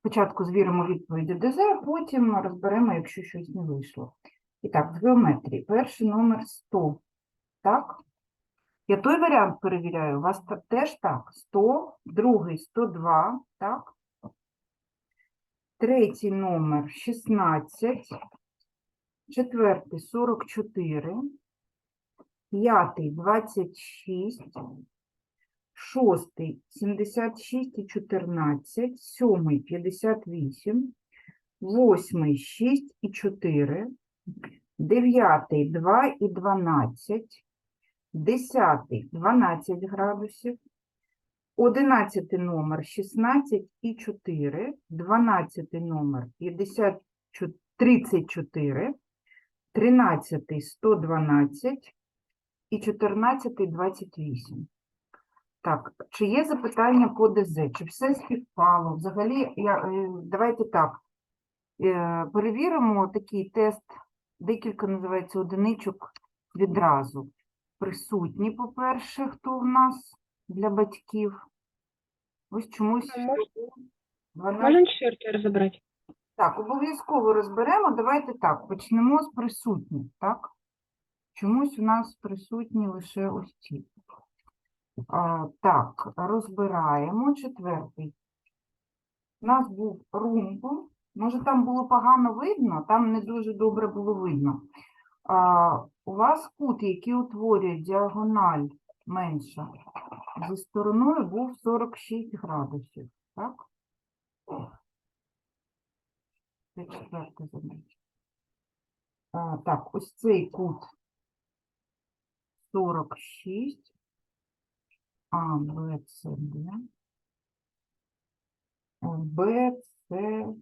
Спочатку звіримо відповіді ДЗ, а потім розберемо, якщо щось не вийшло. І так, з геометрії. Перший номер 100. Так? Я той варіант перевіряю. У вас теж так. 100, другий 102, так? Третій номер 16, четвертий 44, п'ятий 26, шостий 76 і 14, сьомий 58, восьмий 6 і 4, дев'ятий 2 і 12, десятий 12 градусів, одинадцятий номер 16 і 4, дванадцятий номер 50, 34, тринадцятий 112 і 14 28. Так, чи є запитання по ДЗ? Чи все співпало? Взагалі, я, е, давайте так. е, Перевіримо такий тест, декілька називається одиничок відразу. Присутні, по-перше, хто в нас для батьків. Ось чомусь. А мож- 12. Можна четвертий розібрати? Так, обов'язково розберемо. Давайте так, почнемо з присутніх, так? Чомусь у нас присутні лише ось ці. Так, розбираємо четвертий. У нас був румбу. Може, там було погано видно, там не дуже добре було видно. А, у вас кут, який утворює діагональ менша, зі стороною був 46 градусів, так? Це четверте. А, так, ось цей кут 46. А, Б, С, Д. Б, С.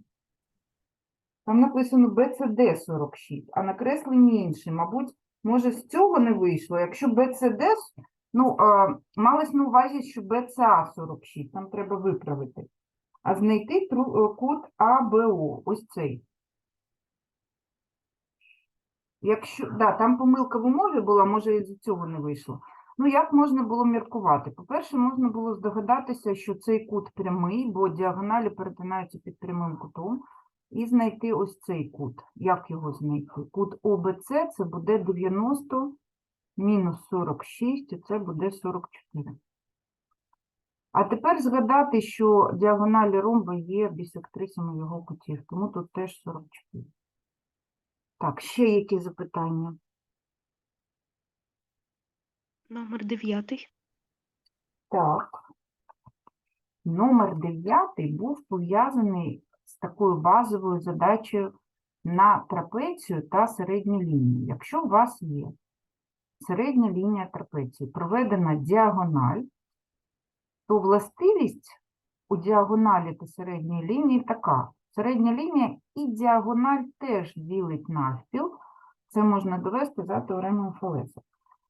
Там написано БЦД 46, а на кресленні інший. Мабуть, може, з цього не вийшло. Якщо БЦД, ну, а, малось на увазі, що БЦА 46, там треба виправити. А знайти е, кут АБО, ось цей. Якщо, да, там помилка в умові була, може, із цього не вийшло. Ну, як можна було міркувати? По-перше, можна було здогадатися, що цей кут прямий, бо діагоналі перетинаються під прямим кутом, і знайти ось цей кут. Як його знайти? Кут ОБЦ це буде 90 мінус 46, і це буде 44. А тепер згадати, що діагоналі ромба є бісектрисами його кутів, тому тут теж 44. Так, ще які запитання? Номер дев'ятий. Так. Номер 9 був пов'язаний з такою базовою задачею на трапецію та середню лінію. Якщо у вас є середня лінія трапеції, проведена діагональ, то властивість у діагоналі та середньої лінії така. Середня лінія і діагональ теж ділить навпіл. Це можна довести за теоремою Фалеса.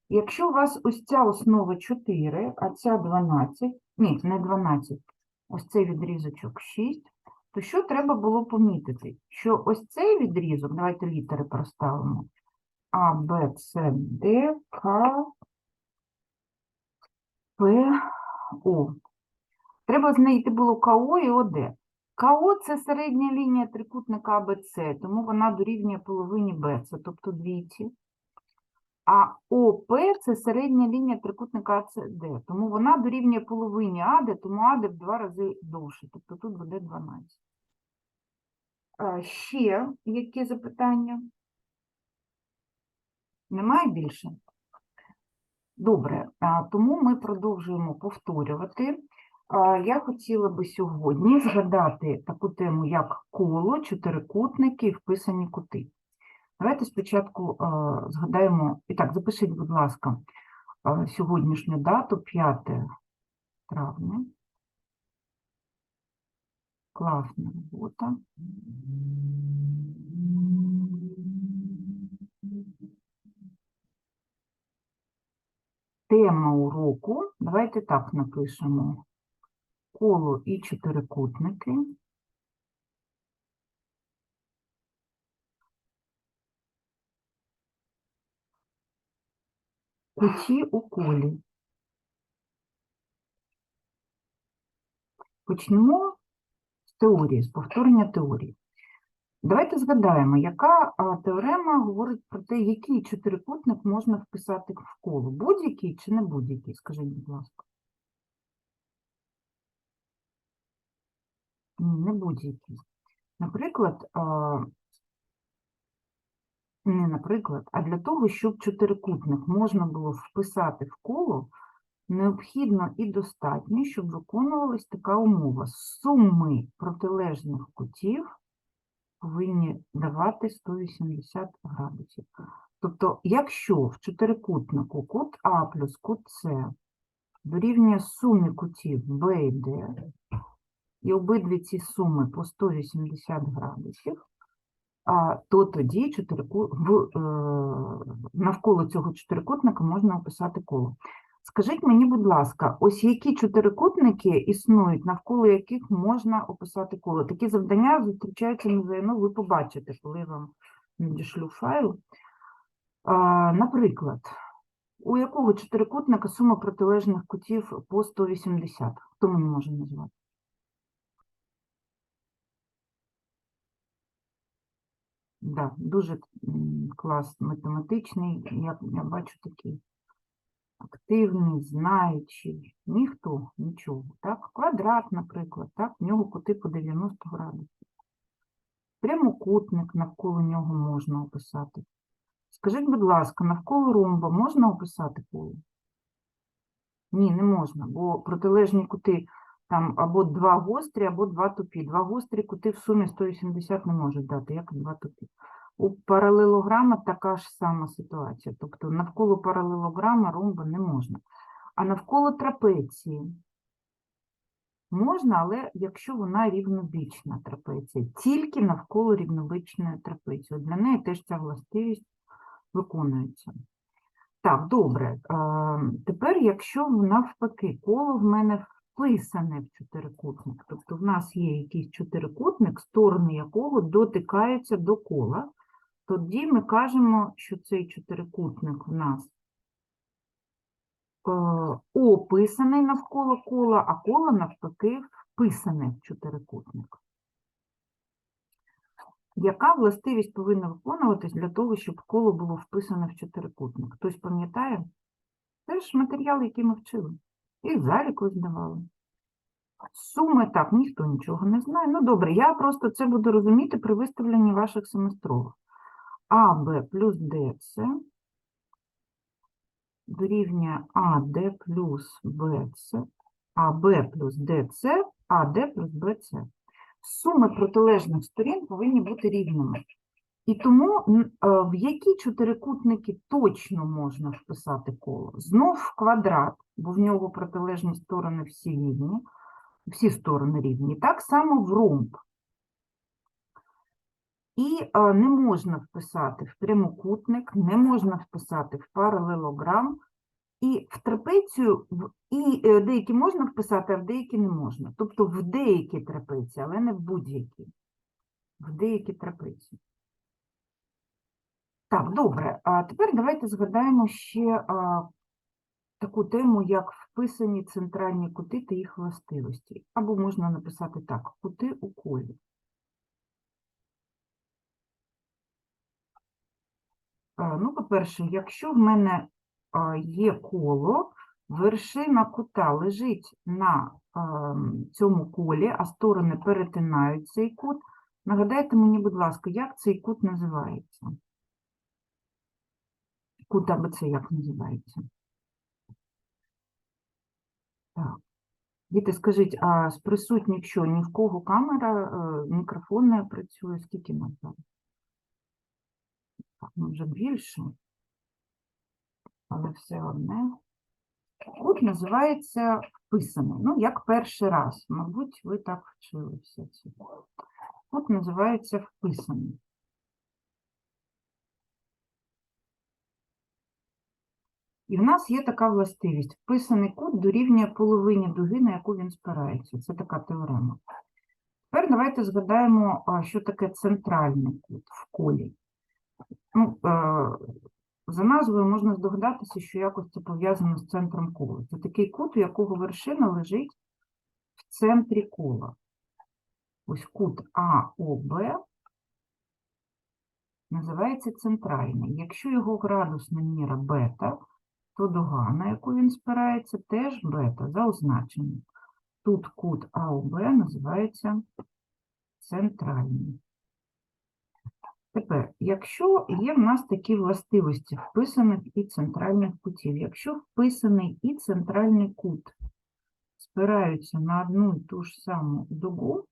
Якщо у вас ось ця основа 4, а ця 12, ні, не 12, ось цей відрізочок 6, то що треба було помітити? Що ось цей відрізок, давайте літери проставимо, А, Б, С, Д, К, П, О. Треба знайти було КО і ОД. КО – це середня лінія трикутника АБЦ, тому вона дорівнює половині БЦ, тобто двійці. А ОП – це середня лінія трикутника АЦД, тому вона дорівнює половині АД, тому АД в два рази довше, тобто тут буде 12. Ще які запитання? Немає більше? Добре, тому ми продовжуємо повторювати. Я хотіла би сьогодні згадати таку тему, як коло, чотирикутники і вписані кути. Давайте спочатку згадаємо, і так, запишіть, будь ласка, сьогоднішню дату 5 травня. Класна робота. Тема уроку. Давайте так напишемо. Коло і чотирикутники. Куті у колі. Почнемо з теорії, з повторення теорії. Давайте згадаємо, яка теорема говорить про те, який чотирикутник можна вписати в коло. Будь-який чи не будь-який? Скажіть, будь ласка. Не будь-який. Наприклад, не наприклад, а для того, щоб чотирикутник можна було вписати в коло, необхідно і достатньо, щоб виконувалась така умова. Суми протилежних кутів повинні давати 180 градусів. Тобто, якщо в чотирикутнику кут А плюс кут С дорівнює сумі кутів Б і Д, і обидві ці суми по 180 градусів, то тоді чотирику... в, е... навколо цього чотирикутника можна описати коло. Скажіть мені, будь ласка, ось які чотирикутники існують, навколо яких можна описати коло? Такі завдання зустрічаються на ЗНО, ви побачите, коли я вам надішлю файл. Наприклад, у якого чотирикутника сума протилежних кутів по 180? Хто мені може назвати? Да, дуже клас математичний, я, я бачу такий активний, знаючий, ніхто, нічого, так? Квадрат, наприклад, так? В нього кути по 90 градусів. Прямокутник навколо нього можна описати. Скажіть, будь ласка, навколо ромба можна описати коло? Ні, не можна, бо протилежні кути там або два гострі, або два тупі. Два гострі кути в сумі 180 не можуть дати, як два тупі. У паралелограма така ж сама ситуація. Тобто навколо паралелограма ромба не можна. А навколо трапеції можна, але якщо вона рівнобічна трапеція, тільки навколо рівнобічної трапеції. Для неї теж ця властивість виконується. Так, добре. Тепер, якщо навпаки, коло в мене вписане в чотирикутник, тобто в нас є якийсь чотирикутник, сторони якого дотикаються до кола, тоді ми кажемо, що цей чотирикутник в нас е, описаний навколо кола, а коло навпаки вписане в чотирикутник. Яка властивість повинна виконуватись для того, щоб коло було вписане в чотирикутник? Хтось пам'ятає? Це ж матеріал, який ми вчили. І в залі колись давали. Суми так, ніхто нічого не знає. Ну добре, я просто це буду розуміти при виставленні ваших семестрових. АБ плюс ДЦ дорівнює АД плюс БЦ, АБ плюс ДЦ, АД плюс БЦ. Суми протилежних сторін повинні бути рівними. І тому е, в які чотирикутники точно можна вписати коло? Знов в квадрат, бо в нього протилежні сторони всі рівні, всі сторони рівні. Так само в ромб. І е, не можна вписати в прямокутник, не можна вписати в паралелограм, і в трапецію, і е, деякі можна вписати, а в деякі не можна. Тобто в деякі трапеції, але не в будь-які. В деякі трапеції. Так, добре. А тепер давайте згадаємо ще а, таку тему, як вписані центральні кути та їх властивості. Або можна написати так: кути у колі. Е, Ну, по-перше, якщо в мене а, є коло, вершина кута лежить на ем, цьому колі, а сторони перетинають цей кут. Нагадайте мені, будь ласка, як цей кут називається? Кут АБЦ як називається? Так. Діти, скажіть, а з присутніх що, ні в кого камера, е, мікрофон не працює? Скільки нас зараз? Так, ну вже більше. Але все одне. Кут називається вписаний. Ну, як перший раз. Мабуть, ви так вчили все це. Називається вписаний. І в нас є така властивість. Вписаний кут дорівнює половині дуги, на яку він спирається. Це така теорема. Тепер давайте згадаємо, що таке центральний кут в колі. Ну, е, за назвою можна здогадатися, що якось це пов'язано з центром кола. Це такий кут, у якого вершина лежить в центрі кола. Ось кут АОБ називається центральний. Якщо його градусна міра бета, то дуга, на яку він спирається, теж бета за означенням. Тут кут АОБ називається центральний. Тепер, якщо є в нас такі властивості вписаних і центральних кутів, якщо вписаний і центральний кут спираються на одну і ту ж саму дугу,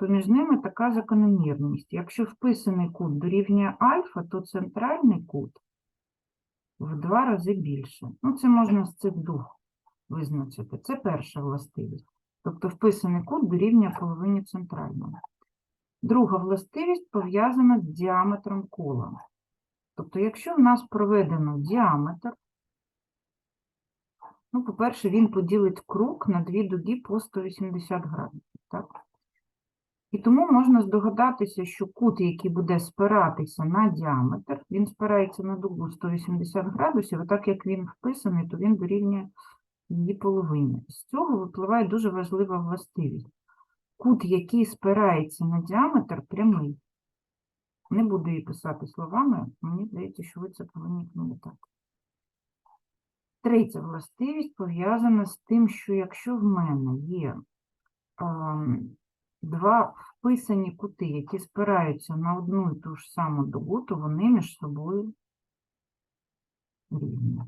то між ними така закономірність. Якщо вписаний кут дорівнює альфа, то центральний кут в два рази більше. Ну, це можна з цих двох визначити. Це перша властивість. Тобто вписаний кут дорівнює половині центрального. Друга властивість пов'язана з діаметром кола. Тобто, якщо в нас проведено діаметр, ну, по-перше, він поділить круг на дві дуги по 180 градусів. І тому можна здогадатися, що кут, який буде спиратися на діаметр, він спирається на дугу 180 градусів, а так як він вписаний, то він дорівнює її половині. З цього випливає дуже важлива властивість. Кут, який спирається на діаметр, прямий. Не буду її писати словами, мені здається, що ви це повинні пам'ятати. Третя властивість пов'язана з тим, що якщо в мене є ем, два вписані кути, які спираються на одну і ту ж саму дугу, то вони між собою рівні.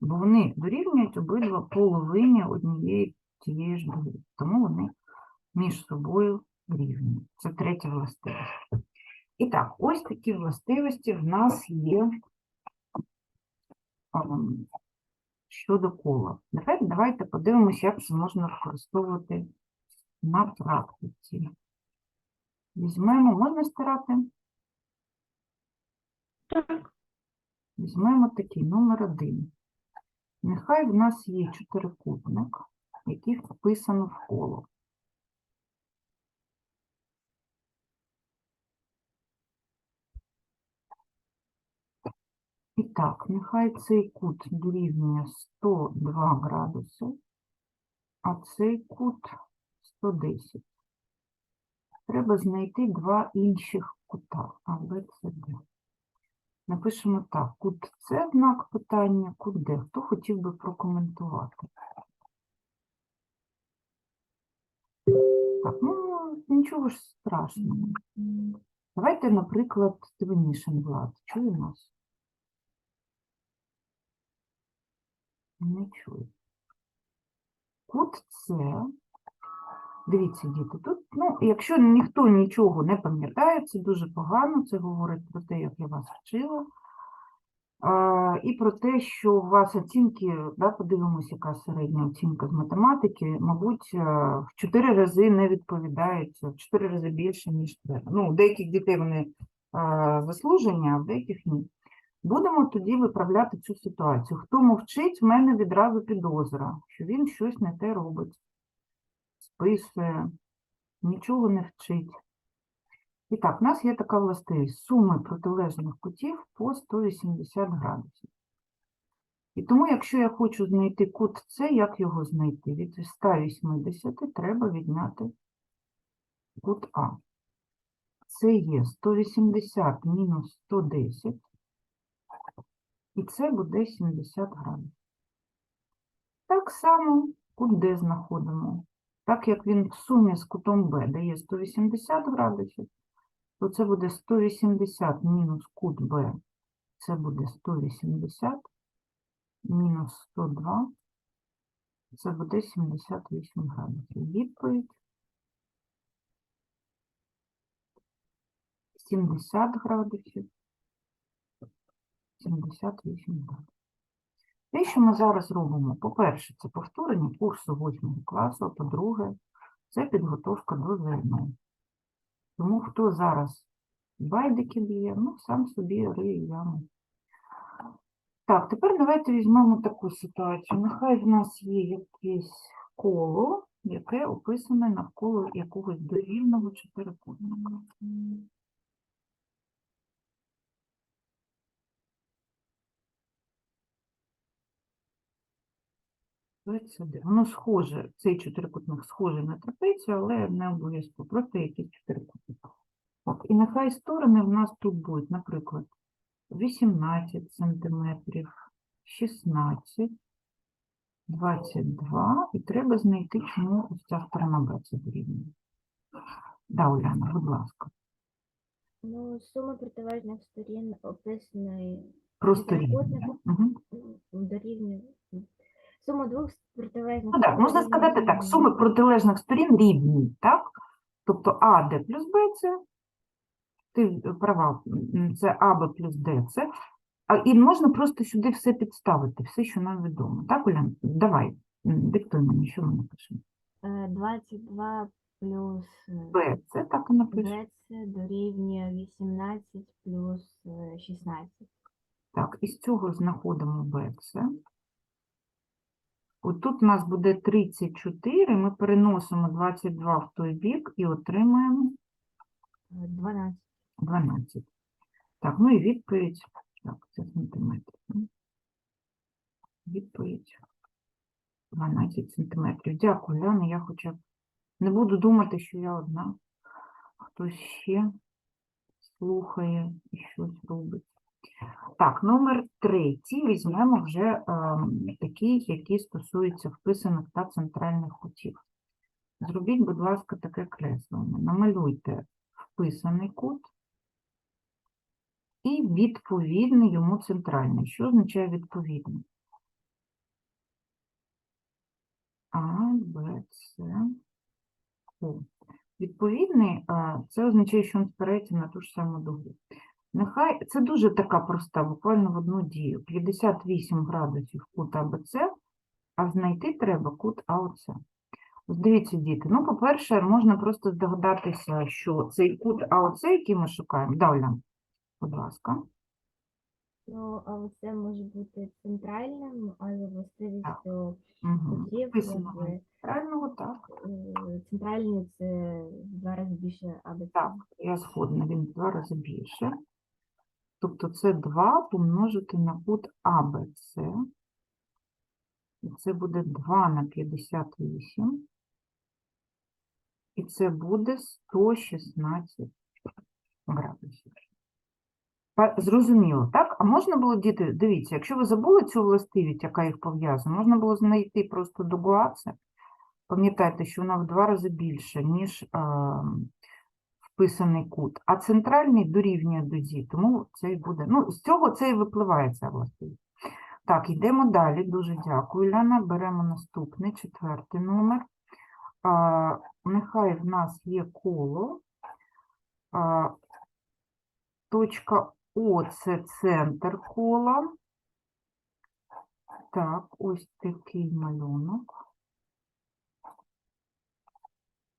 Бо вони дорівнюють обидва половині однієї тієї ж дуги. Тому вони між собою рівні. Це третя властивість. І так, ось такі властивості в нас є ем, щодо кола. Тепер давайте подивимося, як це можна використовувати на практиці. Візьмемо, можна стирати? Так. Візьмемо такий номер один. Нехай в нас є чотирикутник, який вписано в коло. І так, нехай цей кут дорівнює 102 градуси, а цей кут 110. Треба знайти два інших кута А, Б, С, Д. Напишемо так, кут С знак питання, кут Д. Хто хотів би прокоментувати? Так, ну нічого ж страшного. Давайте, наприклад, Стивенішин Влад. Чує нас? Не чую. Кут С. Дивіться, діти, тут, ну, якщо ніхто нічого не пам'ятає, це дуже погано, це говорить про те, як я вас вчила. А, і про те, що у вас оцінки, да, подивимося, яка середня оцінка з математики, мабуть, е, в 4 рази не відповідають, в 4 рази більше, ніж треба. Ну, у деяких дітей вони е, заслужені, а в деяких ні. Будемо тоді виправляти цю ситуацію. Хто мовчить, в мене відразу підозра, що він щось не те робить, списує, нічого не вчить. І так, у нас є така властивість суми протилежних кутів по 180 градусів. І тому, якщо я хочу знайти кут С, як його знайти? Від 180 треба відняти кут А. Це є 180 мінус 110, і це буде 70 градусів. Так само кут Д знаходимо. Так як він в сумі з кутом Б дає 180 градусів, то це буде 180 мінус кут Б, це буде 180, мінус 102, це буде 78 градусів. Відповідь 70 градусів, 78 градусів. Те, що ми зараз робимо, по-перше, це повторення курсу 8 класу, а по-друге, це підготовка до ЗНО. Тому хто зараз байдики б'є, ну, сам собі риє яму. Так, тепер давайте візьмемо таку ситуацію. Нехай в нас є якесь коло, яке описане навколо якогось довільного чотирикутника. ОЕЦД. Воно схоже, цей чотирикутник схожий на трапецію, але не обов'язково, просто якийсь чотирикутник. Так, і нехай сторони в нас тут будуть, наприклад, 18 сантиметрів, 16, 22, і треба знайти, чому ось ця сторона Б це дорівнює. Да, Уляна, будь ласка. Ну, сума протилежних сторін описаної Трикутник. рівня. Угу. дорівнює. Сума двох протилежних Ну так, можна сказати так, суми протилежних сторін рівні, так? Тобто АД плюс Б це, ти права, це АБ плюс Д це, а, і можна просто сюди все підставити, все, що нам відомо. Так, Улян? Давай, диктуй мені, що ми напишемо. Е, 22 плюс е, Б це так і напишемо. Б це дорівнює 18 плюс е, 16. Так, із цього знаходимо БЦ. Отут у нас буде 34, ми переносимо 22 в той бік і отримаємо Е, 12. 12. Так, ну і відповідь. Так, це сантиметр. Відповідь 12 сантиметрів. Дякую, Яна. Я хоча б не буду думати, що я одна. Хтось ще слухає і щось робить. Так, номер третій візьмемо вже ем, такий, який стосується вписаних та центральних кутів. Зробіть, будь ласка, таке креслення. Намалюйте вписаний кут і відповідний йому центральний. Що означає відповідний? А, Б, С, О. Відповідний це означає, що він спирається на ту ж саму дугу. Нехай це дуже така проста, буквально в одну дію. 58 градусів кут АБЦ, а знайти треба кут АОЦ. Ось Дивіться, діти. Ну, по-перше, можна просто здогадатися, що цей кут АОЦ, який ми шукаємо, Давля, будь ласка. Ну, а це може бути центральним, але властивістю Угу. кутів, правильного, так. е, центральний це в два рази більше АБЦ. Так, я згодна, він в два рази більше. Тобто це 2 помножити на кут АБЦ. І це буде 2 на 58. І це буде 116 градусів. Зрозуміло, так? А можна було, діти, дивіться, якщо ви забули цю властивість, яка їх пов'язує, можна було знайти просто дугу АЦ. Пам'ятайте, що вона в два рази більше, ніж а, вписаний кут, а центральний дорівнює дузі, тому це і буде. Ну, з цього це і випливає ця властивість. Так, йдемо далі. Дуже дякую, Ляна. Беремо наступний, четвертий номер. А, нехай в нас є коло. А, точка О це центр кола. Так, ось такий малюнок.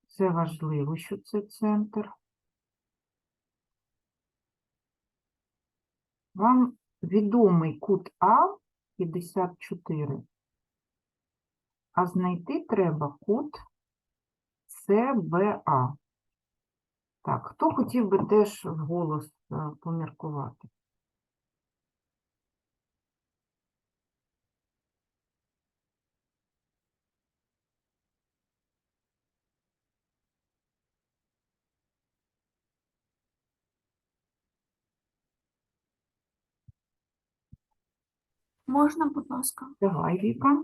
Це важливо, що це центр. Вам відомий кут А 54, а знайти треба кут СБА. Так, хто хотів би теж вголос е, поміркувати? Можна, будь ласка? Давай, Віка.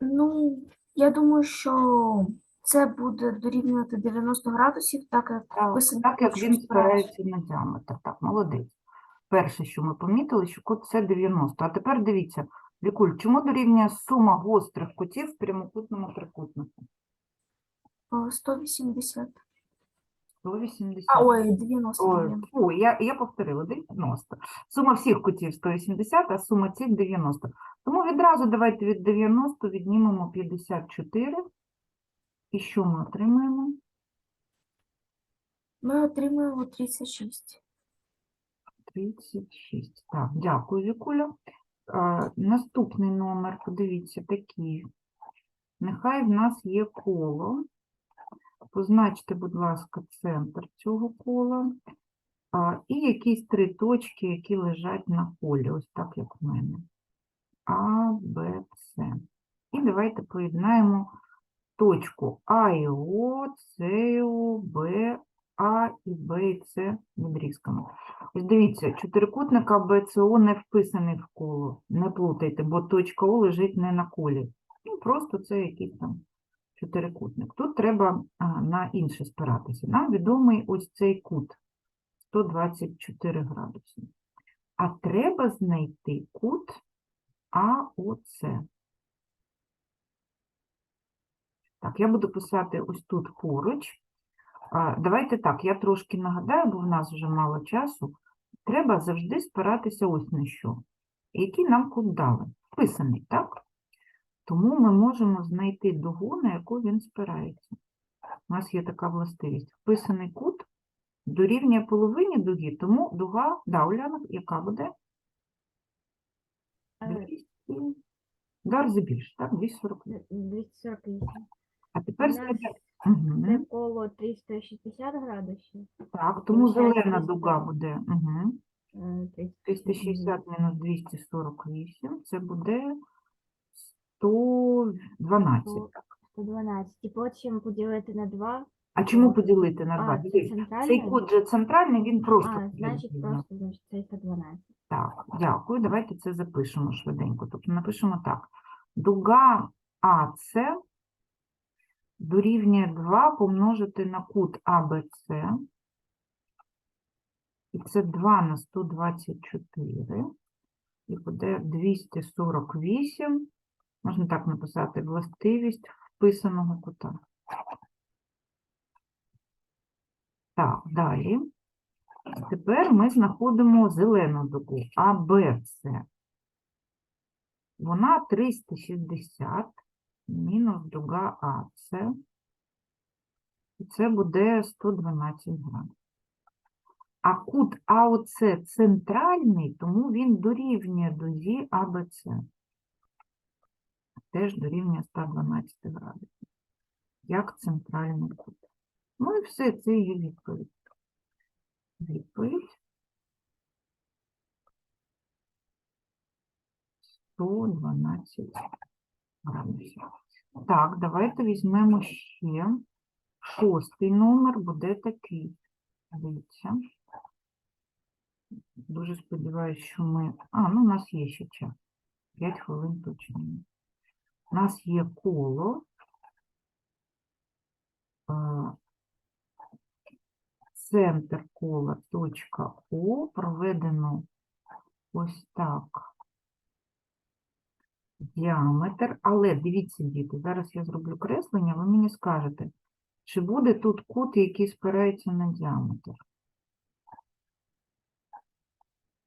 Ну, я думаю, що це буде дорівнювати 90 градусів, так як Так, так як він спирається. на діаметр. Так, молодець. Перше, що ми помітили, що кут це 90. А тепер дивіться, Вікуль, чому дорівнює сума гострих кутів в прямокутному трикутнику? О, 180. 180. А, ой, 90. Ой, блін. я, я повторила, 90. Сума всіх кутів 180, а сума цих 90. Тому відразу давайте від 90 віднімемо 54. І що ми отримаємо? Ми отримуємо 36. 36. Так, дякую, Вікуля. А, наступний номер, подивіться, такий. Нехай в нас є коло. Позначте, будь ласка, центр цього кола. І якісь три точки, які лежать на колі, ось так, як в мене. А, Б, С. І давайте поєднаємо точку А і О, С О, Б, А і Б і С відрізками. Ось дивіться, чотирикутник АБЦО не вписаний в коло. Не плутайте, бо точка О лежить не на колі. Ну, просто це якийсь там чотирикутник. Тут треба на інше спиратися. Нам відомий ось цей кут 124 градуси. А треба знайти кут АОЦ. Так, я буду писати ось тут поруч. Давайте так, я трошки нагадаю, бо в нас вже мало часу. Треба завжди спиратися ось на що. Який нам кут дали? Вписаний, так? Тому ми можемо знайти дугу, на яку він спирається. У нас є така властивість. Вписаний кут дорівнює половині дуги, тому дуга, да, Уляна, яка буде? Е, 200, да, рази більше, так, 248. 248. А тепер згадай- Це коло 360 градусів. Так, тому Получається зелена дуга буде угу. е, 360 мінус 248, це буде 112. 112. І потім поділити на 2. А чому поділити на 2? А, це Цей код же центральний, він просто А, значить, просто значить, це 112. Так, дякую. Давайте це запишемо швиденько. Тобто напишемо так. Дуга АС дорівнює 2 помножити на кут АБЦ. І це 2 на 124. І буде 248. Можна так написати властивість вписаного кута. Так, далі. Тепер ми знаходимо зелену дугу АБЦ. Вона 360 мінус дуга АЦ. І це буде 112 градусів. А кут АОЦ центральний, тому він дорівнює дузі АБЦ. Теж дорівнює 112 градусів. Як центральний кут. Ну і все, це її відповідь. Відповідь 112 градусів. Так, давайте візьмемо ще шостий номер, буде такий. Дивіться. Дуже сподіваюся, що ми. А, ну у нас є ще час. 5 хвилин точно. У нас є коло. Центр кола точка О проведено ось так. Діаметр, але дивіться, діти, зараз я зроблю креслення, ви мені скажете, чи буде тут кут, який спирається на діаметр?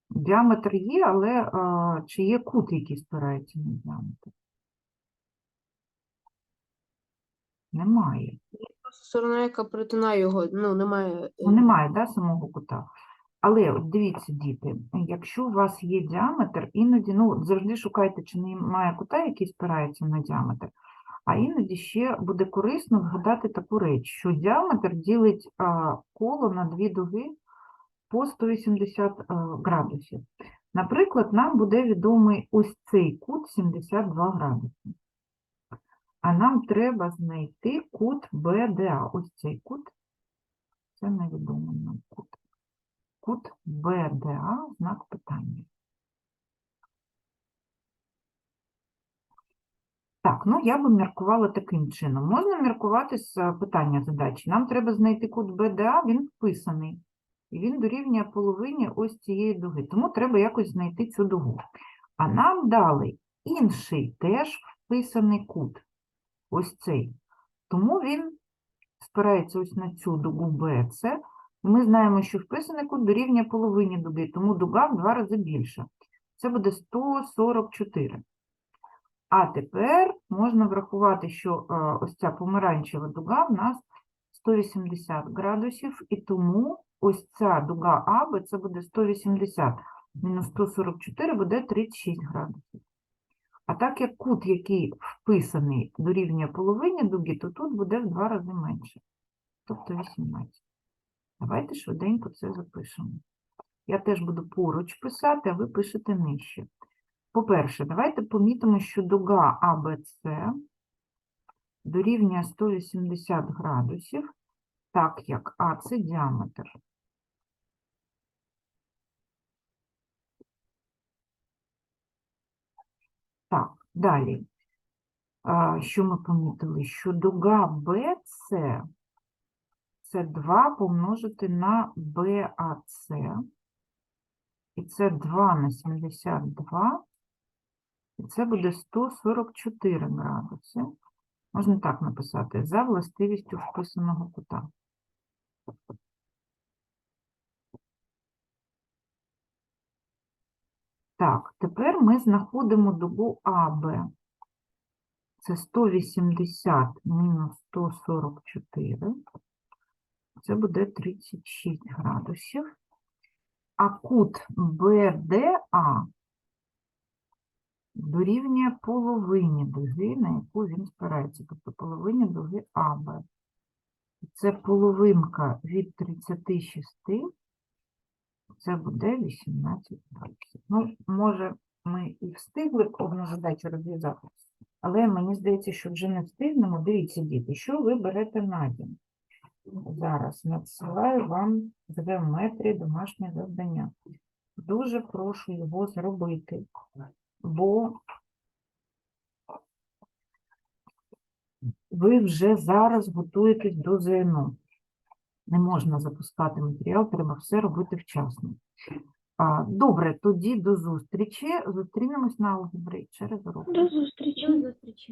Діаметр є, але а, чи є кут, який спирається на діаметр? Немає. Сторона, яка перетинає його, ну, немає. Ну, е, немає да, самого кута. Але от дивіться, діти, якщо у вас є діаметр, іноді, ну, завжди шукайте, чи немає кута, який спирається на діаметр. А іноді ще буде корисно згадати таку реч, що діаметр ділить коло на дві дуги по 180 а, градусів. Наприклад, нам буде відомий ось цей кут 72 градуси. А нам треба знайти кут БДА. Ось цей кут. Це невідомий нам кут. Кут БДА, знак питання. Так, ну я би міркувала таким чином. Можна міркувати з е, питання задачі. Нам треба знайти кут БДА, він вписаний. І він дорівнює половині ось цієї дуги. Тому треба якось знайти цю дугу. А нам дали інший теж вписаний кут. Ось цей. Тому він спирається ось на цю дугу БЦ. Ми знаємо, що вписаний кут дорівнює половині дуги, тому дуга в два рази більша. Це буде 144. А тепер можна врахувати, що е, ось ця помаранчева дуга в нас 180 градусів, і тому ось ця дуга АБ це буде 180 мінус 144 буде 36 градусів. А так як кут, який вписаний дорівнює половині дуги, то тут буде в два рази менше, тобто 18. Давайте швиденько це запишемо. Я теж буду поруч писати, а ви пишете нижче. По-перше, давайте помітимо, що дуга АБЦ дорівнює 180 градусів, так як А це діаметр. Так, далі. Що ми помітили? Що дуга БЦ це 2 помножити на БАЦ. І це 2 на 72. І це буде 144 градуси. Можна так написати, за властивістю вписаного кута. Так, тепер ми знаходимо дугу АБ. Це 180 мінус 144. Це буде 36 градусів. А кут БДА дорівнює половині дуги, на яку він спирається, тобто половині дуги АБ. Це половинка від 36, це буде 18 градусів. Ну, може, ми і встигли одну задачу розв'язати, але мені здається, що вже не встигнемо. Дивіться, діти, що ви берете на дім? Зараз надсилаю вам з геометрії домашнє завдання. Дуже прошу його зробити, бо ви вже зараз готуєтесь до ЗНО. Не можна запускати матеріал, треба все робити вчасно. А, Добре, тоді до зустрічі. Зустрінемось на алгебрі через урок. До зустрічі. До зустрічі.